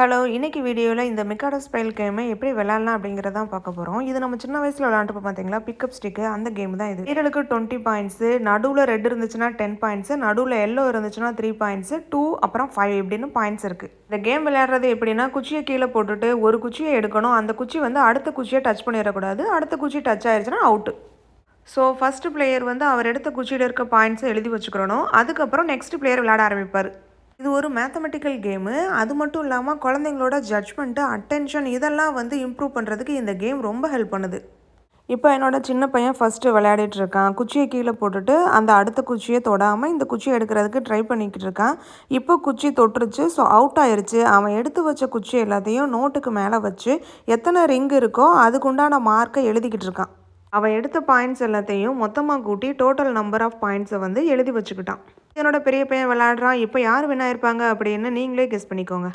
Hello இன்னைக்கு வீடியோவில் இந்த மிக்காடோ ஸ்பைல் கேமை எப்படி விளாட்லாம் அப்படிங்கிறதான் பார்க்க போகிறோம் இது நம்ம சின்ன வயசில் விளாண்டுப்போம் பார்த்தீங்களா பிக்கப் ஸ்டிக்கு அந்த கேம் தான் இது. வீரலுக்கு டுவெண்ட்டி பாயிண்ட்ஸு நடுவில் ரெட் இருந்துச்சுன்னா டென் பாயிண்ட்ஸு நடுவில் எல்லோ இருந்துச்சுன்னா த்ரீ பாயிண்ட்ஸு டூ அப்புறம் ஃபைவ் இப்படின்னு பாயிண்ட்ஸ் இருக்குது இந்த கேம் விளையாடுறது எப்படின்னா குச்சியை கீழே போட்டுட்டு ஒரு குச்சியை எடுக்கணும். அந்த குச்சி வந்து அடுத்த குச்சியை டச் பண்ணிடக்கூடாது. அடுத்த குச்சி டச் ஆயிடுச்சுன்னா அவுட்டு ஸோ ஃபஸ்ட்டு பிளேயர் வந்து அவர் எடுத்த குச்சியில் இருக்க பாயிண்ட்ஸை எழுதி வச்சுக்கிறணும் அதுக்கப்புறம் நெக்ஸ்ட் பிளேயர் விளையாட ஆரம்பிப்பார். இது ஒரு மேத்தமெட்டிக்கல் கேமு அது மட்டும் இல்லாமல் குழந்தைங்களோட ஜட்ஜ்மெண்ட்டு அட்டென்ஷன் இதெல்லாம் வந்து இம்ப்ரூவ் பண்ணுறதுக்கு இந்த கேம் ரொம்ப ஹெல்ப் பண்ணுது. இப்போ என்னோட சின்ன பையன் ஃபஸ்ட்டு விளையாடிட்டு இருக்கான். குச்சியை கீழே போட்டுட்டு அந்த அடுத்த குச்சியை தொடாமல் இந்த குச்சியை எடுக்கிறதுக்கு ட்ரை பண்ணிக்கிட்டு இருக்கான். இப்போ குச்சி தொட்டுருச்சு. ஸோ அவுட் ஆயிருச்சு. அவன் எடுத்து வச்ச குச்சி எல்லாத்தையும் நோட்டுக்கு மேலே வச்சு எத்தனை ரிங் இருக்கோ அதுக்குண்டான மார்க்கை எழுதிக்கிட்டு இருக்கான். அவன் எடுத்த பாயிண்ட்ஸ் எல்லாத்தையும் மொத்தமாக கூட்டி டோட்டல் நம்பர் ஆஃப் பாயிண்ட்ஸை வந்து எழுதி வச்சுக்கிட்டான். என்னோட பெரிய பையன் விளையாடுறான் இப்போ யார் வின் ஆயிருப்பாங்க அப்படின்னு நீங்களே கெஸ் பண்ணிக்கோங்க.